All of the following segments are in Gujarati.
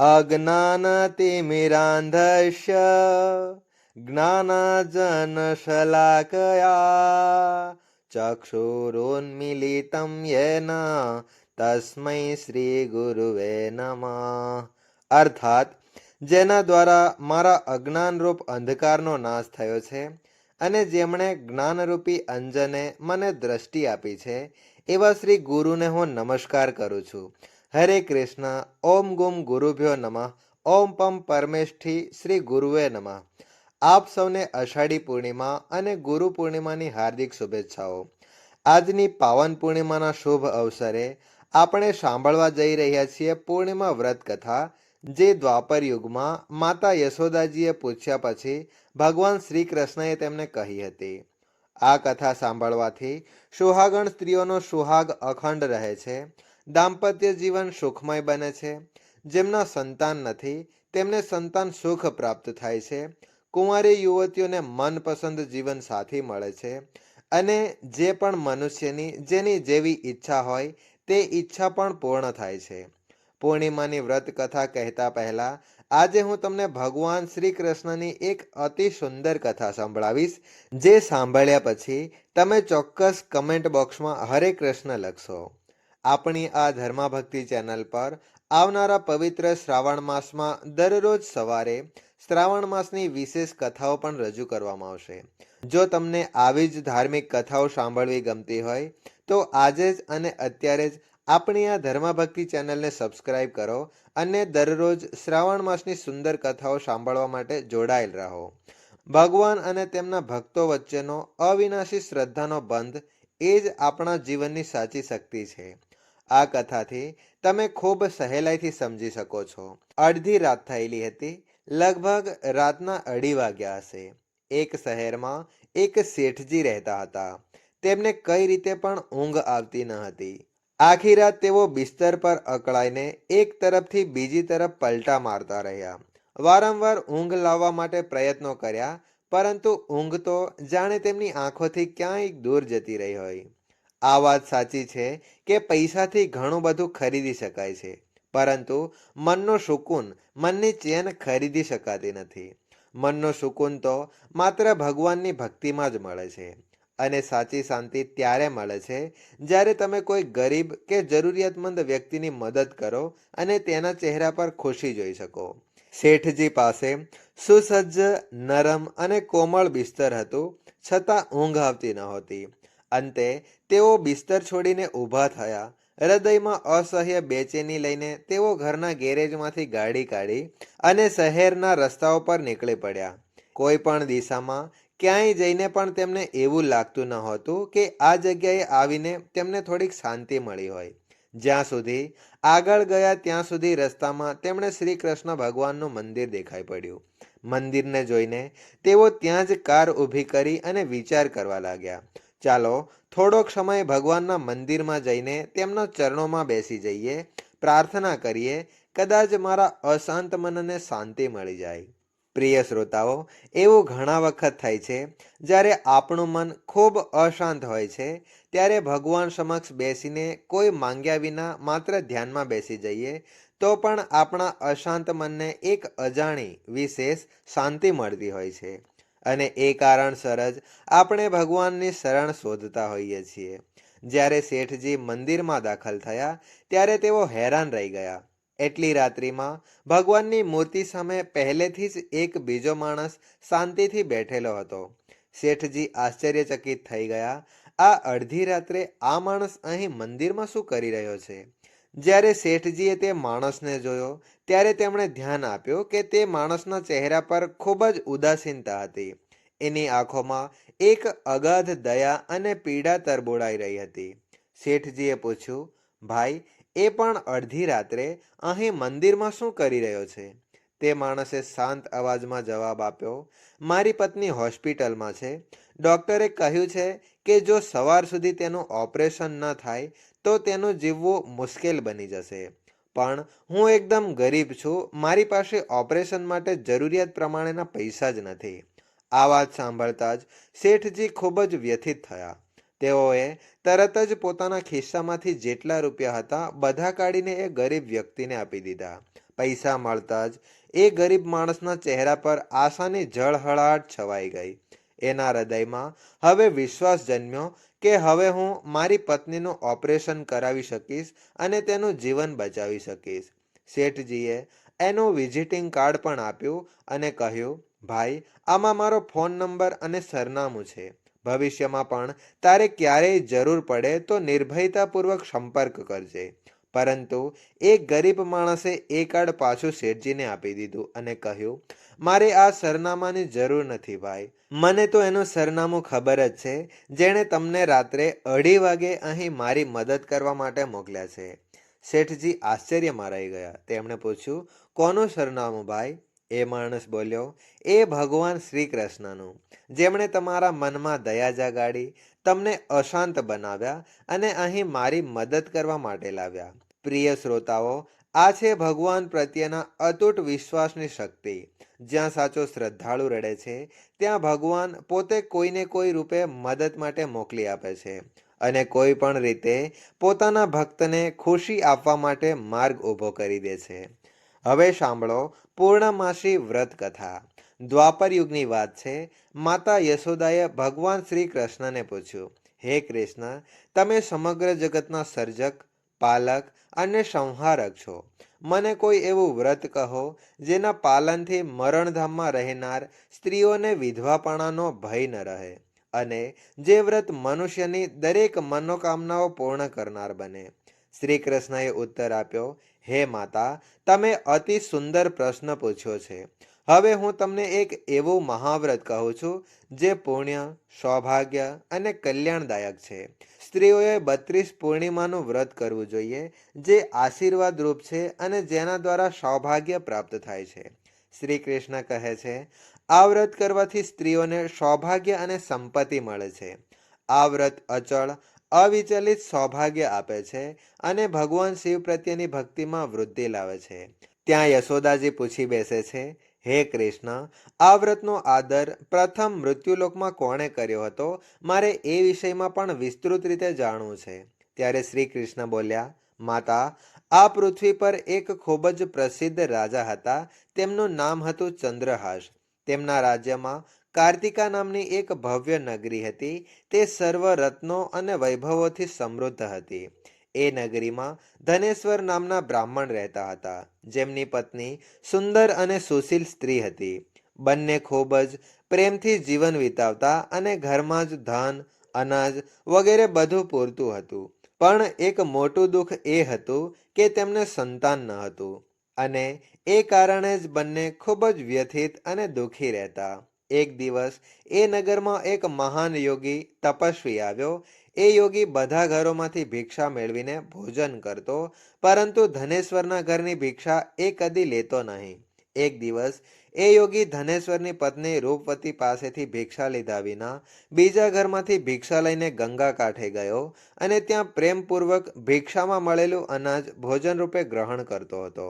अज्ञानतिमिरान्धस्य ज्ञानाजनशलाकया ચક્ષુરોન્મિલિતમ યેન તસ્મૈ શ્રી ગુરુવે નમઃ અર્થાત જેના દ્વારા મારા અજ્ઞાનરૂપ અંધકારનો નાશ થયો છે અને જેમણે જ્ઞાનરૂપી અંજને મને દ્રષ્ટિ આપી છે એવા શ્રી ગુરુને હું નમસ્કાર કરું છું હરે કૃષ્ણ ઓમ ગુમ ગુરુભ્યો નમઃ ઓમ પમ પરમેષ્ઠી શ્રી ગુરુવે નમઃ આપ સૌને અષાઢી પૂર્ણિમા અને ગુરુ પૂર્ણિમાની હાર્દિક શુભેચ્છાઓ આજની પાવન પૂર્ણિમાના શુભ અવસરે આપણે સાંભળવા જઈ રહ્યા છીએ પૂર્ણિમા વ્રત કથા જે દ્વાપર યુગમાં માતા યશોદાજીએ પૂછ્યા પછી ભગવાન શ્રી કૃષ્ણએ તેમને કહી હતી। આ કથા સાંભળવાથી સુહાગણ સ્ત્રીઓનો સુહાગ અખંડ રહે છે દાંપત્ય જીવન સુખમય બને છે. જેમના સંતાન નથી, તેમને સંતાન સુખ પ્રાપ્ત થાય છે. કુંવારી યુવતીઓને મનપસંદ જીવન સાથી મળે છે અને જે પણ મનુષ્યની, જેની જેવી ઈચ્છા હોય, તે ઈચ્છા પણ પૂર્ણ થાય છે. પૂર્ણિમાની વ્રત કથા કહેતા પહેલા, આજે હું તમને ભગવાન શ્રી કૃષ્ણની એક અતિ સુંદર કથા સંભળાવીશ, જે સાંભળ્યા પછી તમે ચોક્કસ કમેન્ટ બોક્સમાં હરે કૃષ્ણ લખશો. આપણી આ ધર્માભક્તિ ચેનલ પર આવનારા પવિત્ર શ્રાવણ માસમાં દરરોજ સવારે શ્રાવણ માસની વિશેષ કથાઓ પણ રજૂ કરવામાં આવશે. જો તમને આવી જ ધાર્મિક કથાઓ સાંભળવી ગમતી હોય, તો આજે જ અને અત્યારે જ આપણી આ ધર્માભક્તિ ચેનલને સબસ્ક્રાઇબ કરો અને દરરોજ શ્રાવણ માસની સુંદર કથાઓ સાંભળવા માટે જોડાયેલ રહો. ભગવાન અને તેમના ભક્તો વચ્ચેનો અવિનાશી શ્રદ્ધાનો બંધ એ જ આપણા જીવનની સાચી શક્તિ છે. આ કથાથી તમે ખૂબ સહેલાઈથી સમજી શકો છો. અડધી રાત થયેલી હતી. લગભગ રાતના અઢી વાગ્યા હશે. એક શહેરમાં એક શેઠજી રહેતા હતા. તેમને કઈ રીતે પણ ઊંઘ આવતી ન હતી. આખી રાત તેઓ બિસ્તર પર અકળાઈને એક તરફથી બીજી તરફ પલટા મારતા રહ્યા. વારંવાર ઊંઘ લાવવા માટે પ્રયત્નો કર્યા, પરંતુ ઊંઘ તો જાણે તેમની આંખોથી ક્યાંય દૂર જતી રહી હોય. આ વાત સાચી છે કે પૈસાથી ઘણું બધું ખરીદી શકાય છે. પરંતુ મનનો સુકૂન, મનની ચેન ખરીદી શકાતી નથી. મનનો સુકૂન તો માત્ર ભગવાનની ભક્તિમાં જ મળે છે. અને સાચી શાંતિ ત્યારે મળે છે જ્યારે તમે કોઈ ગરીબ કે જરૂરિયાતમંદ વ્યક્તિની મદદ કરો અને તેના ચહેરા પર ખુશી જોઈ શકો. શેઠજી પાસે સુસજ્જ, નરમ અને કોમળ બિસ્તર હતું, છતાં ઊંઘ આવતી નહોતી અંતે તેઓ બિસ્તર છોડીને ઊભા થયા. હૃદયમાં અસહ્ય બેચેની લઈને તેઓ ઘરના ગેરેજમાંથી ગાડી કાઢી અને શહેરના રસ્તાઓ પર નીકળી પડ્યા. કોઈ પણ દિશામાં ક્યાંય જઈને પણ તેમને એવું લાગતું ન હતું કે આ જગ્યાએ આવીને તેમને થોડીક શાંતિ મળી હોય. જ્યાં સુધી આગળ ગયા ત્યાં સુધી રસ્તામાં તેમણે શ્રી કૃષ્ણ ભગવાનનું મંદિર દેખાઈ પડ્યું. મંદિરને જોઈને તેઓ ત્યાં જ કાર ઊભી કરી અને વિચાર કરવા લાગ્યા. ચાલો, થોડોક સમય ભગવાનના મંદિરમાં જઈને તેમના ચરણોમાં બેસી જઈએ, પ્રાર્થના કરીએ, કદાચ મારા અશાંત મનને શાંતિ મળી જાય. પ્રિય શ્રોતાઓ, એવું ઘણા વખત થાય છે, જ્યારે આપણું મન ખૂબ અશાંત હોય છે, ત્યારે ભગવાન સમક્ષ બેસીને કોઈ માંગ્યા વિના માત્ર ધ્યાનમાં બેસી જઈએ, તો પણ આપણા અશાંત મનને એક અજાણી, વિશેષ શાંતિ મળતી હોય છે. અને એ કારણસર જ આપણે ભગવાનની શરણ શોધતા હોઈએ છીએ. જ્યારે શેઠજી મંદિરમાં દાખલ થયા, ત્યારે તેઓ હેરાન રહી ગયા. એટલી રાત્રિમાં ભગવાનની મૂર્તિ સામે પહેલેથી જ એક બીજો માણસ શાંતિથી બેઠેલો હતો. શેઠજી આશ્ચર્યચકિત થઈ ગયા, આ અડધી રાત્રે આ માણસ અહીં મંદિરમાં શું કરી રહ્યો છે? જ્યારે શેઠજીએ તે માણસને જોયો ત્યારે તેમણે ધ્યાન આપ્યું કે તે માણસના ચહેરા પર ખૂબ જ ઉદાસીનતા હતી. એની આંખોમાં એક અગાધ દયા અને પીડા તરબોળાઈ રહી હતી. શેઠજીએ પૂછ્યું, ભાઈ, એ પણ અડધી રાત્રે અહીં મંદિરમાં શું કરી રહ્યો છે? તે માણસે શાંત અવાજમાં જવાબ આપ્યો, મારી પત્ની હોસ્પિટલમાં છે. ડૉક્ટરે કહ્યું છે કે જો સવાર સુધી તેનું ઓપરેશન ન થાય, તો તેનું જીવવું મુશ્કેલ બની જશે. પણ હું એકદમ ગરીબ છું. મારી પાસે ઓપરેશન માટે જરૂરિયાત પ્રમાણેના પૈસા જ નથી. આ વાત સાંભળતા જ શેઠજી ખૂબ જ વ્યથિત થયા. તેઓએ તરત જ પોતાના ખિસ્સામાંથી જેટલા રૂપિયા હતા બધા કાઢીને એ ગરીબ વ્યક્તિને આપી દીધા. પૈસા મળતા જ એ ગરીબ માણસના ચહેરા પર આશાની જળહળાટ છવાઈ ગઈ. એના હૃદયમાં હવે વિશ્વાસ જન્મ્યો કે હવે હું મારી પત્નીનું ઓપરેશન કરાવી શકીશ અને તેનું જીવન બચાવી શકીશ. શેઠજીએ એનું વિઝિટિંગ કાર્ડ પણ આપ્યું અને કહ્યું, ભાઈ, આમાં મારો ફોન નંબર અને સરનામું છે. ભવિષ્યમાં પણ તારે ક્યારેય જરૂર પડે તો નિર્ભયતાપૂર્વક સંપર્ક કરજે. પરંતુ એ ગરીબ માણસે એ કાર્ડ પાછું શેઠજીને આપી દીધું અને કહ્યું, મારે આ સરનામાની જરૂર નથી ભાઈ. મને તો એનું સરનામું ખબર જ છે, જેણે તમને રાત્રે અઢી વાગે અહીં મારી મદદ કરવા માટે મોકલ્યા છે. શેઠજી આશ્ચર્યમાં રહી ગયા. તેમણે પૂછ્યું, કોનું સરનામું ભાઈ? એ માણસ બોલ્યો, એ ભગવાન શ્રી કૃષ્ણનું. જેમણે તમારા મનમાં દયા જગાડી તમને અશાંત બનાવ્યા અને અહીં મારી મદદ કરવા માટે લાવ્યા. પ્રિય શ્રોતાઓ, આ છે ભગવાન પ્રત્યેના અતૂટ વિશ્વાસની શક્તિ. જ્યાં સાચો શ્રદ્ધાળુ રડે છે, ત્યાં ભગવાન પોતે કોઈને કોઈ રૂપે મદદ માટે મોકલી આપે છે અને કોઈ પણ રીતે પોતાના ભક્તને ખુશી આપવા માટે માર્ગ ઊભો કરી દે છે. હવે સાંભળો પૂર્ણમાસી વ્રત કથા. દ્વાપર યુગની વાત છે. માતા યશોદાએ ભગવાન શ્રી કૃષ્ણને પૂછ્યું, હે કૃષ્ણ, તમે સમગ્ર જગતના સર્જક, પાલક અને સંહારક છો. મને કોઈ એવું વ્રત કહો જેના પાલનથી મરણધામમાં રહેનાર સ્ત્રીઓને વિધવાપણાનો ભય ન રહે અને જે વ્રત મનુષ્યની દરેક મનોકામનાઓ પૂર્ણ કરનાર બને. શ્રી કૃષ્ણએ ઉત્તર આપ્યો, હે માતા, તમે અતિ સુંદર પ્રશ્ન પૂછ્યો છે. હવે હું તમને એક એવો મહાવ્રત કહું છું, જે પુણ્ય, સૌભાગ્ય અને કલ્યાણદાયક છે. સ્ત્રીઓએ બત્રીસ પૂર્ણિમાનું વ્રત કરવું જોઈએ, જે આશીર્વાદ રૂપ છે અને જેના દ્વારા સૌભાગ્ય પ્રાપ્ત થાય છે. શ્રી કૃષ્ણ કહે છે, આ વ્રત કરવાથી સ્ત્રીઓને સૌભાગ્ય અને સંપત્તિ મળે છે. આ વ્રત અચળ, અવિચલિત સૌભાગ્ય આપે છે અને ભગવાન શિવ પ્રત્યેની ભક્તિમાં વૃદ્ધિ લાવે છે. ત્યાં યશોદાજી પૂછી બેસે છે હે કૃષ્ણ, આ વ્રતનો આદર પ્રથમ મૃત્યુલોકમાં કોણે કર્યો હતો? મારે એ વિષયમાં પણ વિસ્તૃત રીતે જાણવું છે. ત્યારે શ્રી કૃષ્ણ બોલ્યા, માતા, આ પૃથ્વી પર એક ખૂબ જ પ્રસિદ્ધ રાજા હતા. તેમનું નામ હતું ચંદ્રહાસ. તેમના રાજ્યમાં કાર્તિકા નામની એક ભવ્ય નગરી હતી. તે સર્વ રત્નો અને વૈભવોથી સમૃદ્ધ હતી. એ નગરીમાં ધનેશ્વર નામના બ્રાહ્મણ રહેતા હતા. જેમની પત્ની સુંદર અને સુશીલ સ્ત્રી હતી. બંને ખૂબ જ પ્રેમથી જીવન વિતાવતા અને ઘરમાં જ ધન, અનાજ વગેરે બધું પૂરતું હતું. પણ એક મોટું દુઃખ એ હતું કે તેમને સંતાન ન હતું અને એ કારણે જ બંને ખૂબ જ વ્યથિત અને દુઃખી રહેતા. એક દિવસ એ નગરમાં એક મહાન યોગી તપસ્વી આવ્યો. એ યોગી બધા ઘરોમાંથી ભિક્ષા મેળવીને ભોજન કરતો, પરંતુ ધનેશ્વરના ઘરની ભિક્ષા એ કદી લેતો નહીં. એક દિવસ એ યોગી ધનેશ્વરની પત્ની રૂપવતી પાસેથી ભિક્ષા લીધા વિના બીજા ઘરમાંથી ભિક્ષા લઈને ગંગા કાંઠે ગયો અને ત્યાં પ્રેમપૂર્વક ભિક્ષામાં મળેલું અનાજ ભોજન રૂપે ગ્રહણ કરતો હતો.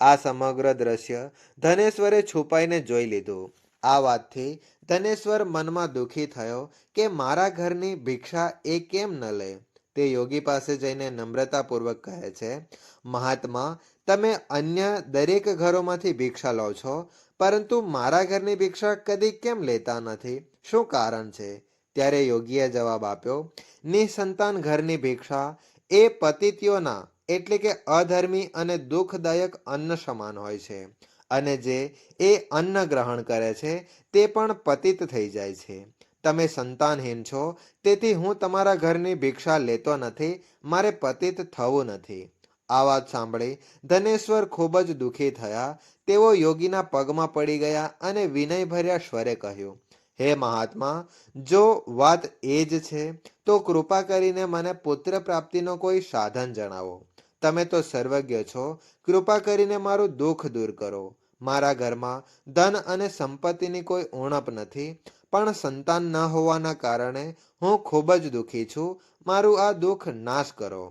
આ સમગ્ર દ્રશ્ય ધનેશ્વરે છુપાઈને જોઈ લીધું. આ વાતથી ધનેશ્વર મનમાં દુઃખી થયો કે મારા ઘરની ભિક્ષા એ કેમ ન લે? તે યોગી પાસે જઈને નમ્રતાપૂર્વક કહે છે, મહાત્મા, તમે અન્ય દરેક ઘરોમાંથી ભિક્ષા લો છો, પરંતુ મારા ઘરની ભિક્ષા કદી કેમ લેતા નથી? શું કારણ છે? ત્યારે યોગીએ જવાબ આપ્યો, નિસંતાન ઘરની ભિક્ષા એ પતિતિઓના એટલે કે અધર્મી અને દુઃખદાયક અન્ન સમાન હોય છે. અને જે એ અન્ન ગ્રહણ કરે છે, તે પણ પતિત થઈ જાય છે. તમે સંતાનહીન છો, તેથી હું તમારા ઘરની ભિક્ષા લેતો નથી, મારે પતિત થવું નથી. આ વાત સાંભળી ધનેશ્વર ખૂબ જ દુઃખી થયા. તેઓ યોગીના પગમાં પડી ગયા અને વિનયભર્યા સ્વરે કહ્યું, હે મહાત્મા, જો વાત એ જ છે, તો કૃપા કરીને મને પુત્ર પ્રાપ્તિનો કોઈ સાધન જણાવો. તમે તો સર્વજ્ઞ છો, કૃપા કરીને મારું દુઃખ દૂર કરો. મારા ઘરમાં ધન અને સંપત્તિની કોઈ ઉણપ નથી, પણ સંતાન ન હોવાના કારણે હું ખૂબ જ દુઃખી છું. મારું આ દુઃખ નાશ કરો.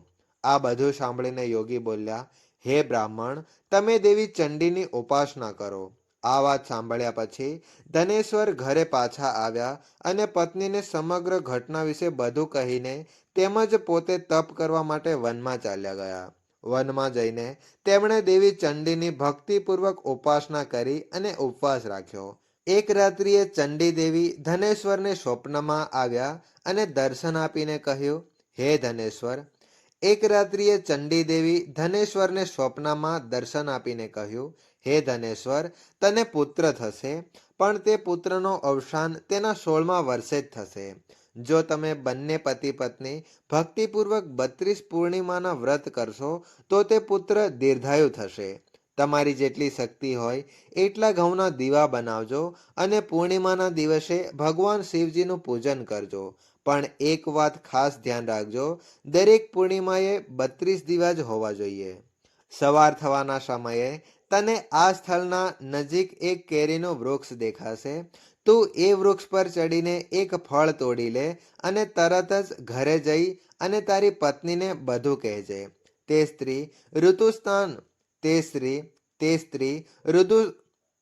આ બધું સાંભળીને યોગી બોલ્યા, હે બ્રાહ્મણ, તમે દેવી ચંડીની ઉપાસના કરો. આ વાત સાંભળ્યા પછી ધનેશ્વર ઘરે પાછા આવ્યા અને પત્નીને સમગ્ર ઘટના વિશે બધું કહીને તેમજ પોતે તપ કરવા માટે વનમાં ચાલ્યા ગયા. વનમાં જઈને તેમણે દેવી ચંડીની ભક્તિપૂર્વક ઉપાસના કરી અને ઉપવાસ રાખ્યો. એક રાત્રિએ ચંડી દેવી ધનેશ્વરને સ્વપ્નમાં આવ્યા અને દર્શન આપીને કહ્યું, હે ધનેશ્વર. એક રાત્રિએ ચંડી દેવી ધનેશ્વરને સ્વપ્નમાં દર્શન આપીને કહ્યું, હે ધનેશ્વર, તને પુત્ર થશે, પણ તે પુત્રનો અવસાન તેના સોળમા વર્ષે જ થશે. જો તમે બંને પતિ પત્ની ભક્તિપૂર્વક બત્રીસ પૂર્ણિમાના વ્રત કરશો, તો તે પુત્ર દીર્ઘાયુ થશે. તમારી જેટલી શક્તિ હોય, એટલા ઘઉંના દીવા બનાવજો અને પૂર્ણિમાના દિવસે ભગવાન શિવજીનું પૂજન કરજો. પણ એક વાત ખાસ ધ્યાન રાખજો, દરેક પૂર્ણિમાએ બત્રીસ દીવા જ હોવા જોઈએ. સવાર થવાના સમયે તને આ સ્થળના નજીક એક કેરીનું વૃક્ષ દેખાશે. તું એ વૃક્ષ પર ચડીને એક ફળ તોડી લે અને તરત જ ઘરે જઈ અને તારી પત્નીને બધું કહેજે. તે સ્ત્રી, ઋતુસ્નાન. તે સ્ત્રી તે સ્ત્રી, ઋતુ,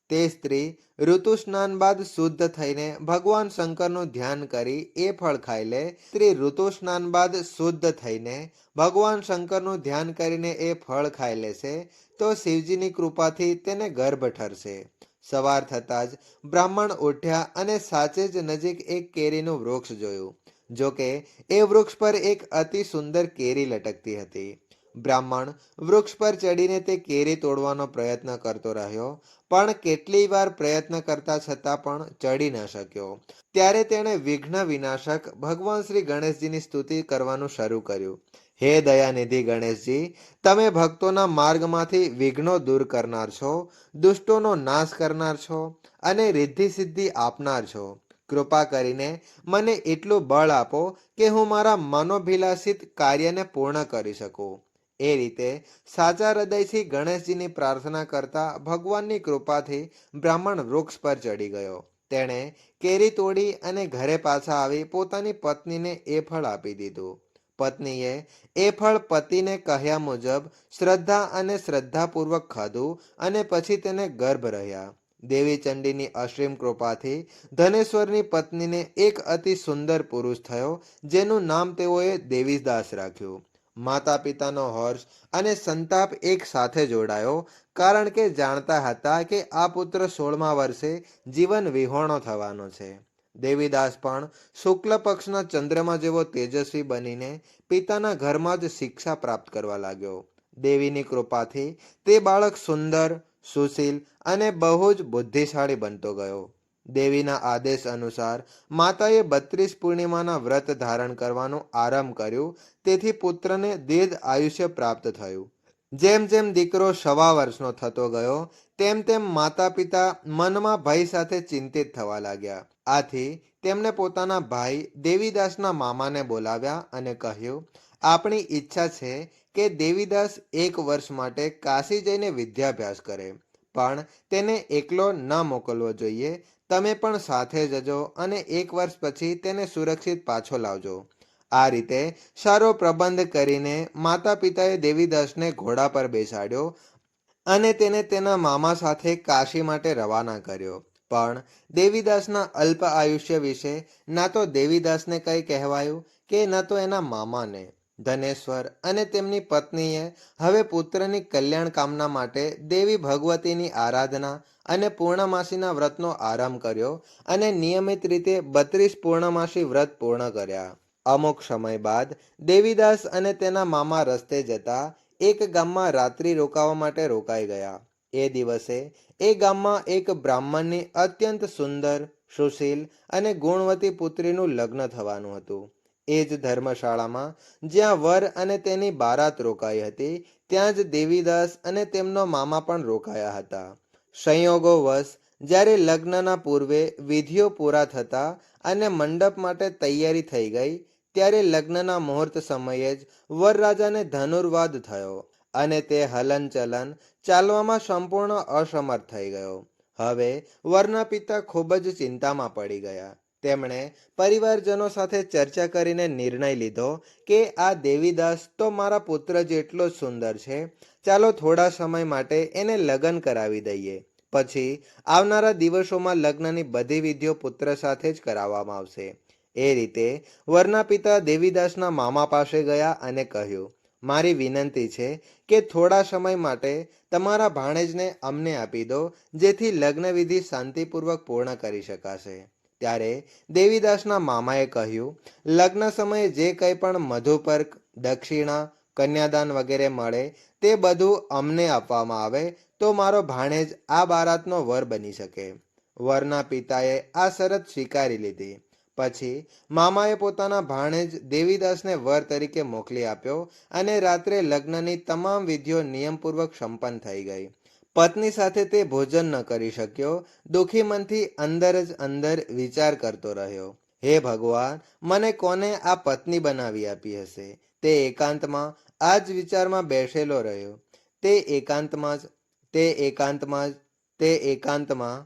તે સ્ત્રી ઋતુ સ્નાન બાદ શુદ્ધ થઈને ભગવાન શંકરનું ધ્યાન કરી એ ફળ ખાઈ લે. સ્ત્રી ઋતુ સ્નાન બાદ શુદ્ધ થઈને ભગવાન શંકરનું ધ્યાન કરીને એ ફળ ખાઈ લેશે તો શિવજીની કૃપાથી તેને ગર્ભ ઠરશે. સવાર થતાં જ બ્રાહ્મણ ઉઠ્યા અને સાચે જ નજીક એક કેરીનું વૃક્ષ જોયું. જોકે, એ વૃક્ષ પર એક અતિ સુંદર કેરી લટકતી હતી. બ્રાહ્મણ વૃક્ષ પર ચડીને તે કેરી તોડવાનો પ્રયત્ન કરતો રહ્યો, પણ કેટલી વાર પ્રયત્ન કરતા છતાં પણ ચડી ન શક્યો. ત્યારે તેણે વિઘ્ન વિનાશક ભગવાન શ્રી ગણેશજીની સ્તુતિ કરવાનું શરૂ કર્યું. હે દયાનિધિ ગણેશજી, તમે ભક્તોના માર્ગમાંથી વિઘ્નો દૂર કરનાર છો, દુષ્ટોનો નાશ કરનાર છો અને રિદ્ધિ સિદ્ધિ આપનાર છો. કૃપા કરીને મને એટલું બળ આપો કે હું મારા મનોભિલાષિત કાર્યને પૂર્ણ કરી શકું. એ રીતે સાચા હૃદયથી ગણેશજીની પ્રાર્થના કરતા ભગવાનની કૃપાથી બ્રાહ્મણ વૃક્ષ પર ચડી ગયો. તેણે કેરી તોડી અને ઘરે પાછા આવી પોતાની પત્નીને એ ફળ આપી દીધું. પત્નીએ એ ફળ પતિને કહ્યા મુજબ શ્રદ્ધા અને શ્રદ્ધાપૂર્વક ખાધું અને પછી તેને ગર્ભ રહ્યા. દેવી ચંડીની અશ્રીમ કૃપાથી ધનેશ્વરની પત્નીને એક અતિ સુંદર પુરુષ થયો, જેનું નામ તેઓએ દેવીદાસ રાખ્યું. માતા પિતાનો હર્ષ અને સંતાપ એક સાથે જોડાયો, કારણ કે જાણતા હતા કે આ પુત્ર સોળમા વર્ષે જીવન વિહોણો થવાનો છે. દેવીદાસ પણ શુક્લ પક્ષના ચંદ્રમા જેવો તેજસ્વી બનીને પિતાના ઘરમાં જ શિક્ષા પ્રાપ્ત કરવા લાગ્યો. દેવીની કૃપાથી તે બાળક સુંદર, સુશીલ અને બહુ જ બુદ્ધિશાળી બનતો ગયો. દેવીના આદેશ અનુસાર માતાએ બત્રીસ પૂર્ણિમાના વ્રત ધારણ કરવાનો આરંભ કર્યું, તેથી પુત્રને દીર્ઘ આયુષ્ય પ્રાપ્ત થયું. જેમ જેમ દીકરો સવા વર્ષનો થતો ગયો, તેમ તેમ માતા પિતા મનમાં ભય સાથે ચિંતિત થવા લાગ્યા. આથી તેમણે પોતાના ભાઈ દેવીદાસના મામાને બોલાવ્યા અને કહ્યું, આપણી ઈચ્છા છે કે દેવીદાસ એક વર્ષ માટે કાશી જઈને વિદ્યાભ્યાસ કરે, પણ તેને એકલો ન મોકલવો જોઈએ. તમે પણ સાથે જજો અને એક વર્ષ પછી તેને સુરક્ષિત પાછો લાવજો. આ રીતે સારો પ્રબંધ કરીને માતા પિતાએ દેવીદાસને ઘોડા પર બેસાડ્યો અને તેને તેના મામા સાથે કાશી માટે રવાના કર્યો. પણ દેવીદાસના અલ્પ આયુષ્ય વિશે ના તો દેવીદાસને કંઈ કહેવાયું કે ન તો એના મામાને, ધનેશ્વર અને તેમની પત્નીએ હવે પુત્રની કલ્યાણ કામના માટે દેવી ભગવતીની આરાધના અને પૂર્ણમાસીના વ્રતનો આરંભ કર્યો અને નિયમિત રીતે બત્રીસ પૂર્ણમાસી વ્રત પૂર્ણ કર્યા. અમુક સમય બાદ દેવીદાસ અને તેના મામા રસ્તે જતા એક ગામમાં રાત્રિ રોકાવા માટે રોકાઈ ગયા. એ દિવસે એ ગામમાં એક બ્રાહ્મણની અત્યંત સુંદર, સુશીલ અને ગુણવતી પુત્રીનું લગ્ન થવાનું હતું. એ જ ધર્મશાળામાં જ્યાં વર અને તેની બારાત રોકાઈ હતી, ત્યાં જ દેવીદાસ અને તેમનો મામા પણ રોકાયા હતા. સંયોગોવશ જ્યારે લગ્નના પૂર્વે વિધિઓ પૂરા થતા અને મંડપ માટે તૈયારી થઈ ગઈ, ત્યારે લગ્નના મુહૂર્ત સમયે જ વરરાજાને ધનુર્વાદ થયો અને તે હલનચલન ચાલવામાં સંપૂર્ણ અસમર્થ થઈ ગયો. હવે વરના પિતા ખૂબ જ ચિંતામાં પડી ગયા. તેમણે પરિવારજનો સાથે ચર્ચા કરીને નિર્ણય લીધો કે આ દેવીદાસ તો મારા પુત્ર જેટલો જ સુંદર છે, ચાલો થોડા સમય માટે એને લગ્ન કરાવી દઈએ. પછી આવનારા દિવસોમાં લગ્નની બધી વિધિઓ પુત્ર સાથે જ કરાવવામાં આવશે. એ રીતે વરના પિતા દેવીદાસના મામા પાસે ગયા અને કહ્યું મારી વિનંતી છે કે થોડા સમય માટે તમારા ભાણેજને અમને આપી દો, જેથી લગ્નવિધિ શાંતિપૂર્વક પૂર્ણ કરી શકાશે. ત્યારે દેવીદાસના મામાએ કહ્યું, લગ્ન સમયે જે કંઈ પણ મધુપર્ક, દક્ષિણા, કન્યાદાન વગેરે મળે, તે બધું અમને આપવામાં આવે, તો મારો ભાણેજ આ બારાતનો વર બની શકે. વરના પિતાએ આ શરત સ્વીકારી લીધી. પછી મામાએ પોતાના ભાણેજ દેવીદાસને વર તરીકે મોકલી આપ્યો અને રાત્રે લગ્નની તમામ વિધિઓ નિયમપૂર્વક સંપન્ન થઈ ગઈ. પત્ની સાથે તે ભોજન ન કરી શક્યો, દુઃખી મનથી અંદર જ અંદર વિચાર કરતો રહ્યો. હે ભગવાન, મને કોને આ પત્ની બનાવી આપી હશે તે એકાંતમાં આ જ વિચારમાં બેસેલો રહ્યો. તે એકાંતમાં જ, તે એકાંતમાં જ, તે એકાંતમાં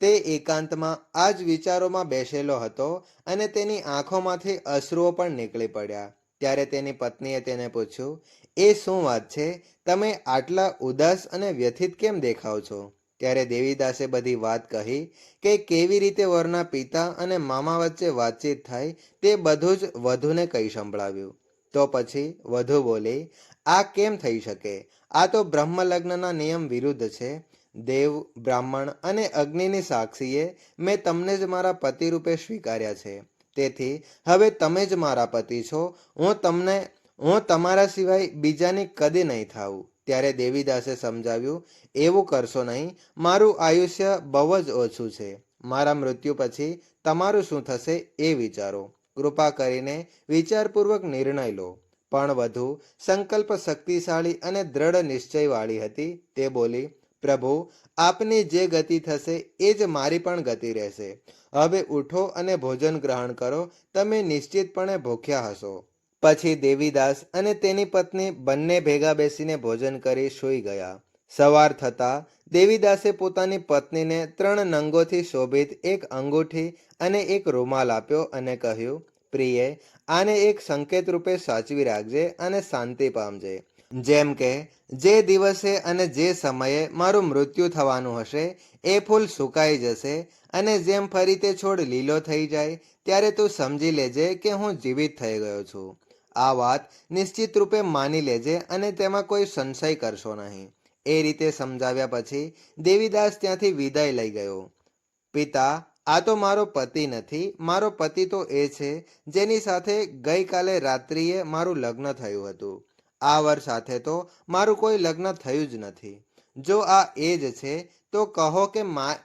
તે એકાંતમાં આ જ વિચારોમાં બેસેલો હતો અને તેની આંખોમાંથી અશ્રુઓ પણ નીકળી પડ્યા. ત્યારે તેની પત્નીએ તેને પૂછ્યું, એ શું વાત છે? તમે આટલા ઉદાસ અને વ્યથિત કેમ દેખાવ છો? ત્યારે દેવીદાસે બધી વાત કહી કે કેવી રીતે વરના પિતા અને મામા વચ્ચે વાતચીત થાય તે બધું જ વધુને કહી સંભળાવ્યું. તો પછી વધુ બોલી, આ કેમ થઈ શકે? આ તો બ્રહ્મલગ્નના નિયમ વિરુદ્ધ છે. દેવ, બ્રાહ્મણ અને અગ્નિની સાક્ષીએ મેં તમને જ મારા પતિ રૂપે સ્વીકાર્યા છે. તેથી, હવે તમે જ મારા પતિ છો. હું તમને, હું તમારા સિવાય બીજાની કદી નહીં થાઉં. ત્યારે દેવીદાસે સમજાવ્યું, એવું કરશો નહીં. મારું આયુષ્ય બહુ જ ઓછું છે. મારા મૃત્યુ પછી તમારું શું થશે એ વિચારો. કૃપા કરીને વિચારપૂર્વક નિર્ણય લો. પણ વધુ સંકલ્પ શક્તિશાળી અને દ્રઢ નિશ્ચયવાળી હતી. તે બોલી પ્રભુ, આપની જે ગતિ થશે, એ જ મારી પણ ગતિ રહેશે. હવે ઉઠો અને ભોજન ગ્રહણ કરો. તમે નિશ્ચિતપણે ભૂખ્યા હશો. પછી દેવીદાસ અને તેની પત્ની બંને ભેગા બેસીને ભોજન કરી સૂઈ ગયા. સવાર થતાં દેવીદાસે પોતાની પત્નીને ત્રણ નંગોથી શોભિત એક અંગૂઠી અને એક રૂમાલ આપ્યો અને કહ્યું, પ્રિયે, આને એક સંકેત રૂપે સાચવી રાખજે અને શાંતિ પામજે. જેમ કે, જે દિવસે અને જે સમયે મારું મૃત્યુ થવાનું હશે, એ ફૂલ સુકાઈ જશે અને જેમ ફરી તે છોડ લીલો થઈ જાય, ત્યારે તું સમજી લેજે કે હું જીવિત થઈ ગયો છું. આ વાત નિશ્ચિત રૂપે માની લેજે અને તેમાં કોઈ સંશય કરશો નહીં. એ રીતે સમજાવ્યા પછી દેવીદાસ ત્યાંથી વિદાય લઈ ગયો. પિતા, આ તો મારો પતિ નથી, મારો પતિ તો એ છે જેની સાથે ગઈકાલે રાત્રિએ મારું લગ્ન થયું હતું. આ વર સાથે તો મારું કોઈ લગ્ન થયું જ નથી. જો આ એ જ છે, તો કહો કે મા,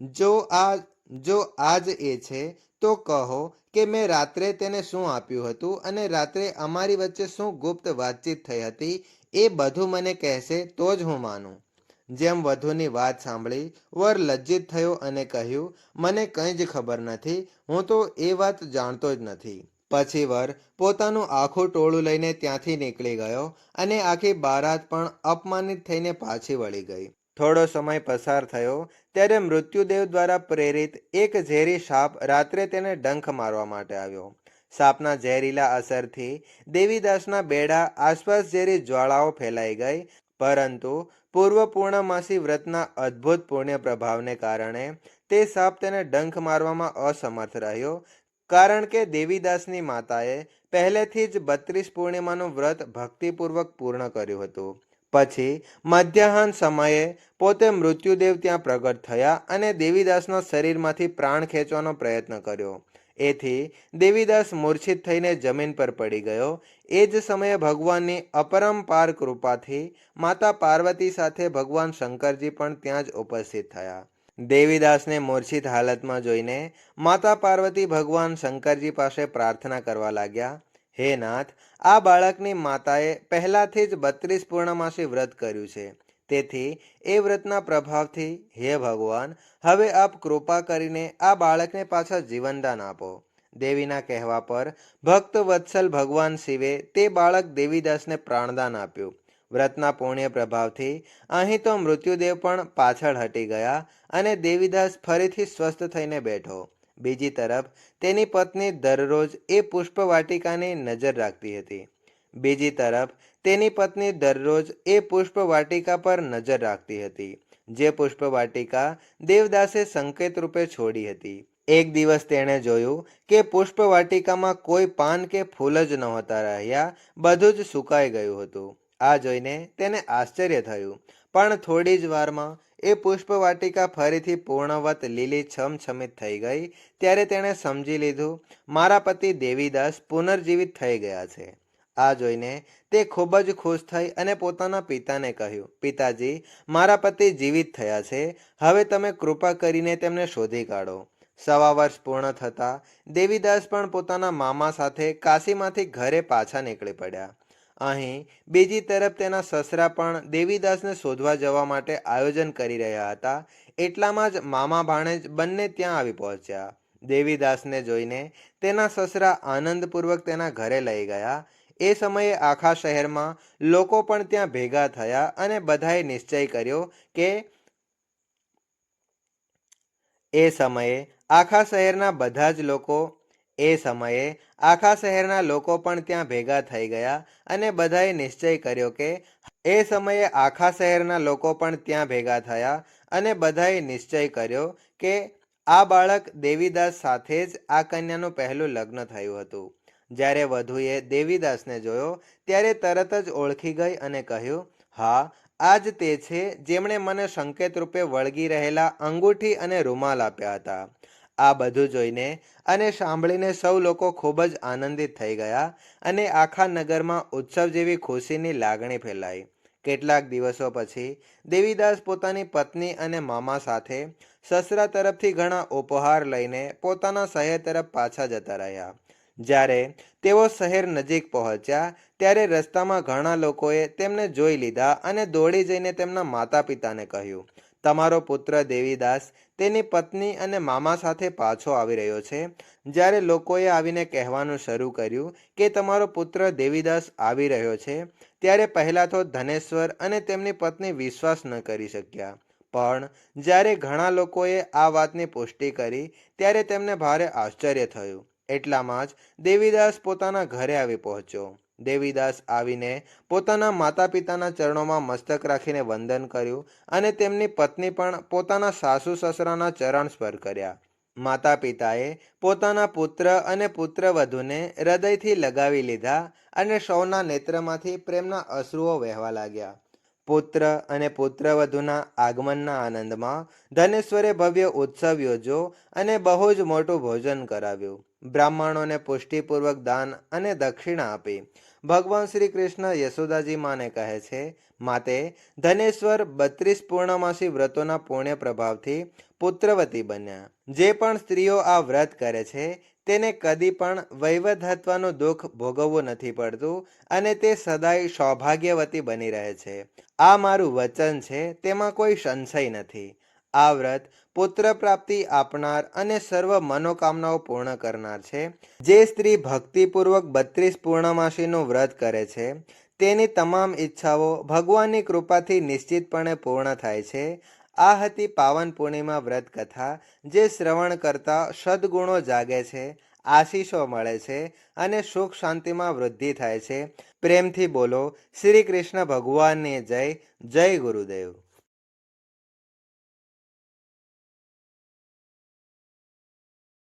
જો આ જો આ જ એ છે, તો કહો કે મેં રાત્રે તેને શું આપ્યું હતું અને રાત્રે અમારી વચ્ચે શું ગુપ્ત વાતચીત થઈ હતી એ બધું મને કહેશે તો જ હું માનું. જેમ વધુની વાત સાંભળી, વર લજ્જિત થયો અને કહ્યું, મને કંઈ જ ખબર નથી, હું તો એ વાત જાણતો જ નથી. પછી વર પોતાનું આખું ટોળું લઈને ત્યાંથી નીકળી ગયો અને આખી બારાત પણ અપમાનિત થઈને પાછી વળી ગઈ. થોડો સમય પસાર થયો ત્યારે મૃત્યુદેવ દ્વારા પ્રેરિત એક ઝેરી સાપ રાત્રે તેને ડંખ મારવા માટે આવ્યો. સાપના ઝેરીલા અસરથી દેવીદાસના બેડા આસપાસ ઝેરી જ્વાળાઓ ફેલાઈ ગઈ, પરંતુ પૂર્વ પૂર્ણમાસી વ્રતના અદ્ભુત પુણ્ય પ્રભાવને કારણે તે સાપ તેને ડંખ મારવામાં અસમર્થ રહ્યો કારણ કે દેવીદાસની માતાએ પહેલેથી જ બત્રીસ પૂર્ણિમાનું વ્રત ભક્તિપૂર્વક પૂર્ણ કર્યું હતું. પછી મધ્યાહન સમયે પોતે મૃત્યુદેવ ત્યાં પ્રગટ થયા અને દેવીદાસના શરીરમાંથી પ્રાણ ખેંચવાનો પ્રયત્ન કર્યો. એથી દેવીદાસ મૂર્છિત થઈને જમીન પર પડી ગયો. એ જ સમયે ભગવાનની અપરંપાર કૃપાથી માતા પાર્વતી સાથે ભગવાન શંકરજી પણ ત્યાં જ ઉપસ્થિત થયા. દેવીદાસને મૂર્છિત હાલતમાં જોઈને માતા પાર્વતી ભગવાન શંકરજી પાસે પ્રાર્થના કરવા લાગ્યા, હે નાથ, આ બાળકની માતાએ પહેલાંથી જ બત્રીસ પૂર્ણમાસી વ્રત કર્યું છે. તેથી એ વ્રતના પ્રભાવથી, હે ભગવાન, હવે આપ કૃપા કરીને આ બાળકને પાછા જીવનદાન આપો. દેવીના કહેવા પર ભક્ત વત્સલ ભગવાન શિવે તે બાળક દેવીદાસને પ્રાણદાન આપ્યું. વ્રતના પુણ્ય પ્રભાવથી. અહીં તો મૃત્યુદેવ પણ પાછળ હટી ગયા અને દેવીદાસ ફરીથી સ્વસ્થ થઈને બેઠો. બીજી તરફ, તેની પત્ની દરરોજ એ પુષ્પવાટિકાની નજર રાખતી હતી. બીજી તરફ, તેની પત્ની દરરોજ એ પુષ્પવાટિકા પર નજર રાખતી હતી, જે પુષ્પવાટિકા દેવદાસે સંકેત રૂપે છોડી હતી. એક દિવસ તેણે જોયું કે પુષ્પવાટિકામાં કોઈ પાન કે ફૂલ જ નહોતા રહ્યા, બધું જ સુકાઈ ગયું હતું. આ જોઈને તેને આશ્ચર્ય થયું. પણ થોડી જ વારમાં એ પુષ્પવાટિકા ફરીથી પૂર્ણવત લીલી છમછમિત થઈ ગઈ. ત્યારે તેણે સમજી લીધું, મારા પતિ દેવીદાસ પુનર્જીવિત થઈ ગયા છે. આ જોઈને તે ખૂબ જ ખુશ થઈ અને પોતાના પિતાને કહ્યું, પિતાજી, મારા પતિ જીવિત થયા છે. હવે તમે કૃપા કરીને તેમને શોધી કાઢો. સવા વર્ષ પૂર્ણ થતાં દેવીદાસ પણ પોતાના મામા સાથે કાશીમાંથી ઘરે પાછા નીકળી પડ્યા. અહીં બીજી તરફ તેના સસરા પણ દેવીદાસને શોધવા જવા માટે આયોજન કરી રહ્યા હતા. એટલામાં જ મામા ભાણેજ બંને ત્યાં આવી પહોંચ્યા. દેવીદાસને જોઈને તેના સસરા આનંદપૂર્વક તેના ઘરે લઈ ગયા. એ સમયે આખા શહેરમાં લોકો પણ ત્યાં ભેગા થયા અને બધાએ નિશ્ચય કર્યો કે એ સમયે આખા શહેરના બધા જ લોકો એ સમયે આખા શહેરના લોકો પણ ત્યાં ભેગા થઈ ગયા અને બધાએ નિશ્ચય કર્યો કે એ સમયે આખા શહેરના લોકો પણ ત્યાં ભેગા થયા અને બધાએ નિશ્ચય કર્યો કે આ બાળક દેવીદાસ સાથે જ આ કન્યાનું પહેલું લગ્ન થયું હતું. જ્યારે વધુએ દેવીદાસને જોયો, ત્યારે તરત જ ઓળખી ગઈ અને કહ્યું, હા આ જ તે છે જેમણે મને સંકેત રૂપે વળગી રહેલા અંગૂઠી અને રૂમાલ આપ્યા હતા. આ બધું જોઈને અને સાંભળીને સૌ લોકો ખૂબ જ આનંદિત થઈ ગયા અને આખા નગરમાં ઉત્સવ જેવી ખુશીની લાગણી ફેલાઈ. કેટલાક દિવસો પછી દેવીદાસ પોતાની પત્ની અને મામા સાથે સસરા તરફથી ઘણા ઉપહાર લઈને પોતાના શહેર તરફ પાછા જતા રહ્યા. જ્યારે તેઓ શહેર નજીક પહોંચ્યા ત્યારે રસ્તામાં ઘણા લોકોએ તેમને જોઈ લીધા અને દોડી જઈને તેમના માતા પિતાને કહ્યું, તમારો પુત્ર દેવીદાસ તેની પત્ની અને મામા સાથે પાછો આવી રહ્યો છે. જ્યારે લોકોએ આવીને કહેવાનું શરૂ કર્યું કે તમારો પુત્ર દેવીદાસ આવી રહ્યો છે, ત્યારે પહેલાં તો ધનેશ્વર અને તેમની પત્ની વિશ્વાસ ન કરી શક્યા. પણ જ્યારે ઘણા લોકોએ આ વાતની પુષ્ટિ કરી, ત્યારે તેમને ભારે આશ્ચર્ય થયું. એટલામાં જ દેવીદાસ પોતાના ઘરે આવી પહોંચ્યો. દેવીદાસ આવીને પોતાના માતા પિતાના ચરણોમાં મસ્તક રાખીને વંદન કર્યું અને તેમની પત્ની પણ પોતાના સાસુ સસરાના ચરણ સ્પર્શ કર્યા. માતા પિતાએ પોતાના પુત્ર અને પુત્રવધૂને હૃદયથી લગાવી લીધા અને સૌના નેત્રમાંથી પ્રેમના અશ્રુઓ વહેવા લાગ્યા. પુત્ર અને પુત્રવધૂના આગમનના આનંદમાં ધનેશ્વરે ભવ્ય ઉત્સવ યોજ્યો અને બહુ જ મોટું ભોજન કરાવ્યું. બ્રાહ્મણોને પુષ્ટિપૂર્વક દાન અને દક્ષિણા આપી ભગવાન શ્રી કૃષ્ણ યશોદાજી માને કહે છે, માતે ધનેશ્વર બત્રીસ પૂર્ણમાસી વ્રતોના પુણ્ય પ્રભાવથી પુત્રવતી બન્યા. જે પણ સ્ત્રીઓ આ વ્રત કરે છે, તેને કદી પણ વૈવધત્વનું દુઃખ ભોગવવું નથી પડતું અને તે સદાય સૌભાગ્યવતી બની રહે છે. આ મારું વચન છે, તેમાં કોઈ સંશય નથી. આ વ્રત પુત્ર પ્રાપ્તિ આપનાર અને સર્વ મનોકામનાઓ પૂર્ણ કરનાર છે. જે સ્ત્રી ભક્તિપૂર્વક બત્રીસ પૂર્ણમાસીનું વ્રત કરે છે, તેની તમામ ઈચ્છાઓ ભગવાનની કૃપાથી નિશ્ચિતપણે પૂર્ણ થાય છે. આ હતી પાવન પૂર્ણિમા વ્રત કથા, જે શ્રવણ કરતા સદગુણો જાગે છે, આશીષો મળે છે અને સુખ શાંતિમાં વૃદ્ધિ થાય છે. પ્રેમથી બોલો, શ્રી કૃષ્ણ ભગવાનને જય જય ગુરુદેવ.